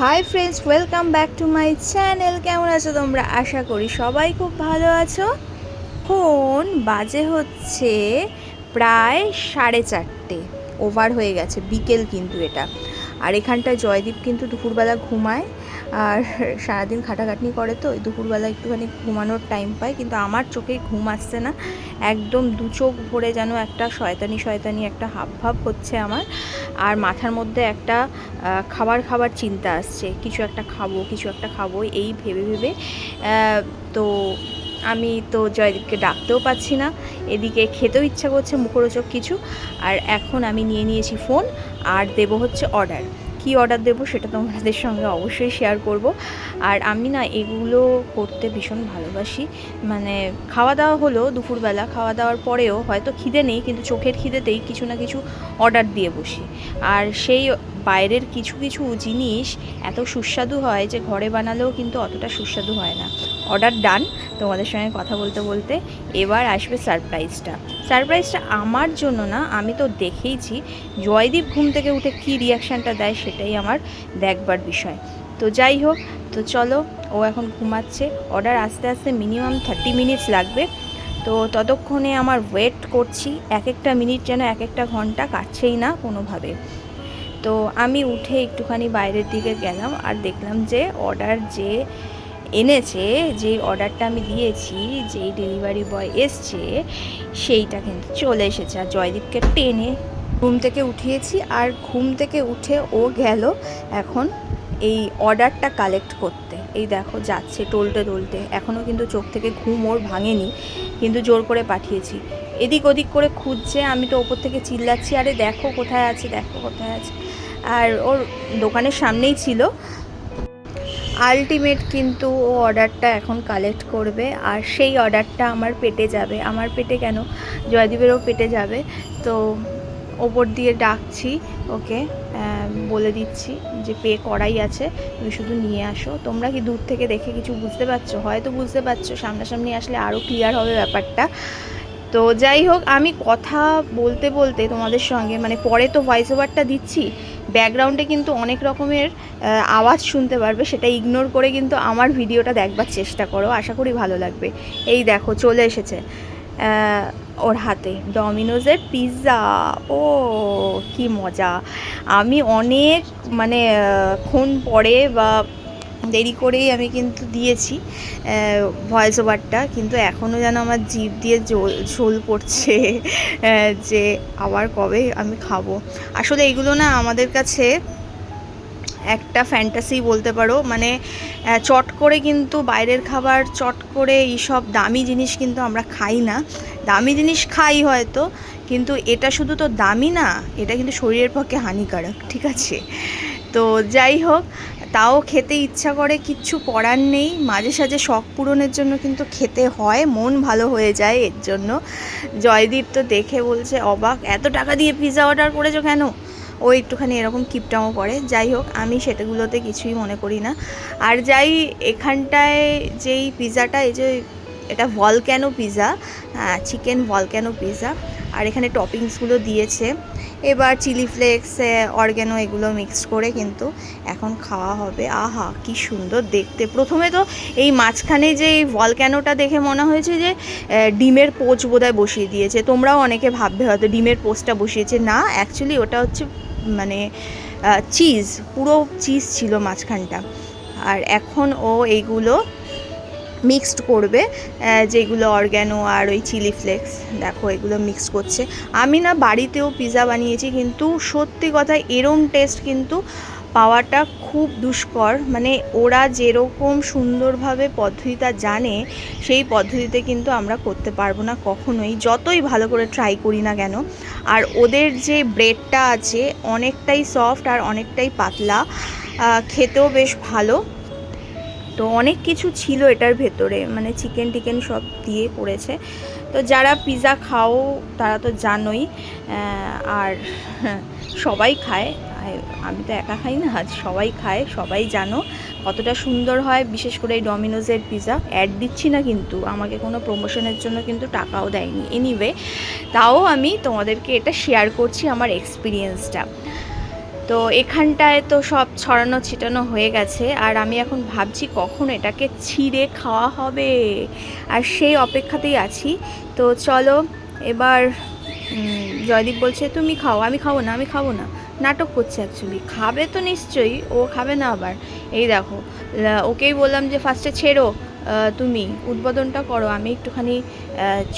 Hi friends welcome back to my channel কেমন আছো তোমরা? আশা করি সবাই খুব ভালো আছো। ফোন বাজে হচ্ছে প্রায় সাড়ে চারটে। ওভার হয়ে গেছে, বিকেল কিন্তু এটা। আর এখানটায় জয়দীপ কিন্তু দুপুরবেলা ঘুমায়। আর সারাদিন খাটাখাটনি করে তো দুপুরবেলা একটুখানি ঘুমানোর টাইম পায়। কিন্তু আমার চোখে ঘুম আসছে না। একদম দু চোখ ভরে যেন একটা শয়তানি শয়তানি একটা হাব ভাব হচ্ছে আমার। আর মাথার মধ্যে একটা খাবার খাবার চিন্তা আসছে। কিছু একটা খাব, কিছু একটা খাব, এই ভেবে ভেবে তো আমি তো জয়দীপকে ডাকতেও পাচ্ছি না। এদিকে খেতেও ইচ্ছা করছে মুখরোচক কিছু। আর এখন আমি নিয়ে নিয়েছি ফোন আর দেব হচ্ছে অর্ডার কি অর্ডার দেবো সেটা তোমাদের সঙ্গে অবশ্যই শেয়ার করব। আর আমি না এগুলো করতে ভীষণ ভালোবাসি। মানে খাওয়া দাওয়া হলো দুপুরবেলা খাওয়া দাওয়ার পরেও হয়তো খিদে নেই, কিন্তু চোখের খিদেতেই কিছু না কিছু অর্ডার দিয়ে বসি। আর সেই বাইরের কিছু কিছু জিনিস এত সুস্বাদু হয় যে ঘরে বানালেও কিন্তু অতটা সুস্বাদু হয় না। অর্ডার ডান তোমাদের সঙ্গে কথা বলতে বলতে এবার আসবে সারপ্রাইজটা সারপ্রাইজটা আমার জন্য না, আমি তো দেখেইছি। জয়দীপ ঘুম থেকে উঠে কী রিয়াকশানটা দেয় সেটাই আমার দেখবার বিষয়। তো যাই হোক, তো চলো, ও এখন ঘুমাচ্ছে। অর্ডার আস্তে আস্তে মিনিমাম থার্টি মিনিটস লাগবে। তো ততক্ষণে আমার ওয়েট করছি। এক একটা মিনিট যেন এক একটা ঘণ্টা কাটছেই না কোনোভাবে। তো আমি উঠে একটুখানি বাইরের দিকে গেলাম আর দেখলাম যে অর্ডার যে এনেছে যেই অর্ডারটা আমি দিয়েছি যেই ডেলিভারি বয় এসছে, সেইটা কিন্তু চলে এসেছে। আর জয়দীপকে টেনে ঘুম থেকে উঠিয়েছি আর ঘুম থেকে উঠে ও গেল এখন এই অর্ডারটা কালেক্ট করতে। এই দেখো যাচ্ছে, টলতে টলতে। এখনও কিন্তু চোখ থেকে ঘুম ওর ভাঙেনি, কিন্তু জোর করে পাঠিয়েছি। এদিক ওদিক করে খুঁজছে, আমি তো ওপর থেকে চিল্লাচ্ছি, আরে দেখো কোথায় আছে, দেখো কোথায় আছে। আর ওর দোকানের সামনেই ছিল। আলটিমেট কিন্তু ও অর্ডারটা এখন কালেক্ট করবে, আর সেই অর্ডারটা আমার পেটে যাবে। আমার পেটে কেন? জয়দীপেরও পেটে যাবে। তো ওপর দিয়ে ডাকছি ওকে বলে দিচ্ছি যে পে করাই আছে, তুমি শুধু নিয়ে আসো। তোমরা কি দূর থেকে দেখে কিছু বুঝতে পারছ? হয়তো বুঝতে পারছ, সামনাসামনি আসলে আরও ক্লিয়ার হবে ব্যাপারটা। তো যাই হোক, আমি কথা বলতে বলতে তোমাদের সঙ্গে মানে পরে তো ভয়েস ওভারটা দিচ্ছি ব্যাকগ্রাউন্ডে কিন্তু অনেক রকমের আওয়াজ শুনতে পারবে, সেটা ইগনোর করে কিন্তু আমার ভিডিওটা দেখবার চেষ্টা করো, আশা করি ভালো লাগবে। এই দেখো, চলে এসেছে ওর হাতে ডমিনোজের পিৎজা ও, কি মজা। আমি অনেক মানে ক্ষণ পরে বা দেরি করেই আমি কিন্তু দিয়েছি ভয়েস ওভারটা কিন্তু এখনও যেন আমার জিভ দিয়ে ঝোল পড়ছে যে আবার কবে আমি খাব। আসলে এগুলো না আমাদের কাছে একটা ফ্যান্টাসি বলতে পারো। মানে চট করে কিন্তু বাইরের খাবার, চট করে এইসব দামি জিনিস কিন্তু আমরা খাই না। দামি জিনিস খাই হয়তো, কিন্তু এটা শুধু তো দামি না, এটা কিন্তু শরীরের পক্ষে হানিকারক, ঠিক আছে? তো যাই হোক তাও খেতে ইচ্ছা করে, কিচ্ছু করার নেই। মাঝে সাঝে শখ পূরণের জন্য কিন্তু খেতে হয়, মন ভালো হয়ে যায় এর জন্য। জয়দীপ তো দেখে বলছে, অবাক, এত টাকা দিয়ে পিৎজা অর্ডার করেছ কেন? ও একটুখানি এরকম কিপটামো করে। যাই হোক, আমি সেটাগুলোতে কিছুই মনে করি না। আর যাই, এখানটায় যেই পিৎজাটা এই যে এটা volcano pizza chicken volcano pizza আর এখানে টপিংসগুলো দিয়েছে। এবার চিলি ফ্লেক্স অর্গ্যানো এগুলো মিক্সড করে কিন্তু এখন খাওয়া হবে। আহা, কি সুন্দর দেখতে। প্রথমে তো এই মাঝখানে যে এই ভলক্যানোটা দেখে মনে হয়েছে যে ডিমের পোচ বোধহয় বসিয়ে দিয়েছে। তোমরাও অনেকে ভাববে হয়তো ডিমের পোচটা বসিয়েছে। না অ্যাকচুয়ালি ওটা হচ্ছে মানে চিজ পুরো চিজ ছিল মাঝখানটা। আর এখন ও এইগুলো মিক্সড করবে যেগুলো অর্গ্যানো আর ওই চিলি ফ্লেক্স, দেখো এগুলো মিক্স করছে। আমি না বাড়িতেও পিৎজা বানিয়েছি, কিন্তু সত্যি কথা এরম টেস্ট কিন্তু পাওয়াটা খুব দুষ্কর। মানে ওরা যেরকম সুন্দরভাবে পদ্ধতিটা জানে, সেই পদ্ধতিতে কিন্তু আমরা করতে পারব না কখনোই, যতই ভালো করে ট্রাই করি না কেন। আর ওদের যে ব্রেডটা আছে, অনেকটাই সফট আর অনেকটাই পাতলা খেতেও বেশ ভালো। তো অনেক কিছু ছিল এটার ভেতরে মানে চিকেন টিকেন সব দিয়ে করেছে তো যারা পিৎজা খাও, তারা তো জানোই আর সবাই খায়। আমি তো একা খাই না, আজ সবাই খায়, সবাই জানো কতটা সুন্দর হয়, বিশেষ করে এই ডমিনোজের পিৎজা অ্যাড দিচ্ছি না কিন্তু, আমাকে কোনো প্রমোশনের জন্য কিন্তু টাকাও দেয়নি। এনিওয়ে তাও আমি তোমাদেরকে এটা শেয়ার করছি আমার এক্সপিরিয়েন্সটা তো এখানটায় তো সব ছড়ানো ছিটানো হয়ে গেছে, আর আমি এখন ভাবছি কখন এটাকে ছিঁড়ে খাওয়া হবে। আর সেই অপেক্ষাতেই আছি। তো চলো, এবার জয়দীপ বলছে, তুমি খাও, আমি খাব না, আমি খাব না। নাটক করছে অ্যাকচুয়ালি খাবে তো নিশ্চয়ই, ও খাবে না আবার। এই দেখো ওকেই বললাম যে, ফার্স্টে ছেড়ো তুমি উদ্বোধনটা করো, আমি একটুখানি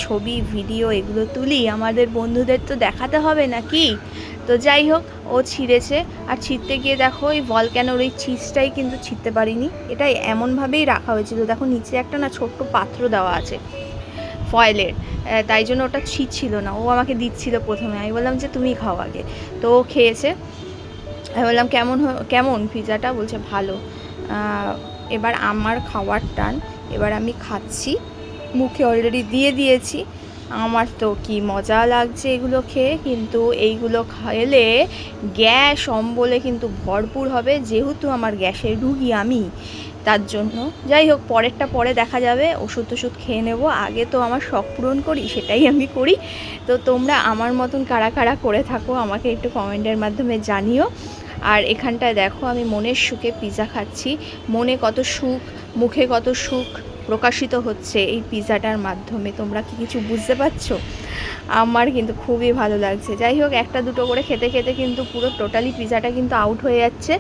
ছবি, ভিডিও এগুলো তুলি। আমাদের বন্ধুদের তো দেখাতে হবে নাকি? তো যাই হোক, ও ছিঁড়েছে। আর ছিঁড়তে গিয়ে দেখো, এই ভলক্যানোর ওই চিজটাই কিন্তু ছিঁড়তে পারিনি। এটা এমনভাবেই রাখা হয়েছিল। দেখো, নিচে একটা না ছোট্ট পাত্র দেওয়া আছে ফয়েলের তাই জন্য ওটা ছিঁড়ছিল না। ও আমাকে দিচ্ছিল প্রথমে। আমি বললাম যে, তুমি খাও আগে। তো ও খেয়েছে। আমি বললাম, কেমন কেমন? পিৎজাটা বলছে, ভালো। এবার আমার খাওয়ার টান। এবার আমি খাচ্ছি। মুখে অলরেডি দিয়ে দিয়েছি। আমার তো কি মজা লাগছে এগুলো খেয়ে, কিন্তু এইগুলো খেলে গ্যাস অম্বলে কিন্তু ভরপুর হবে, যেহেতু আমার গ্যাসের রুগী আমি। তার জন্য যাই হোক, পরেরটা পরে দেখা যাবে, ওষুধ টষুধ খেয়ে নেব। আগে তো আমার শখ পূরণ করি, সেটাই আমি করি। তো তোমরা আমার মতন কারা কারা করে থাকো, আমাকে একটু কমেন্টের মাধ্যমে জানিও। আর এখানটায় দেখো, আমি মনের সুখে পিৎজা খাচ্ছি। মনে কত সুখ, মুখে কত সুখ। প্রকাশিত হচ্ছে এই পিৎজাটার মাধ্যমে। তোমরা কি কিছু বুঝতে পারছ? আমার কিন্তু খুবই ভালো লাগছে। যাই হোক, একটা দুটো করে খেতে খেতে কিন্তু পুরো টোটালি পিৎজাটা কিন্তু আউট হয়ে যাচ্ছে।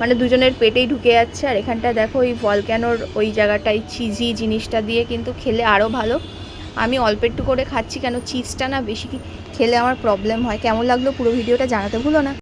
মানে দুজনের পেটেই ঢুকে যাচ্ছে। আর এখানটা দেখো ওই ভলক্যানোর ওই জায়গাটায় চিজি জিনিসটা দিয়ে কিন্তু খেলে আরও ভালো। আমি অল্প একটু করে খাচ্ছি কেন? চিজটা না বেশি খেলে আমার প্রবলেম হয়। কেমন লাগল পুরো ভিডিওটা জানাতে ভুলো না।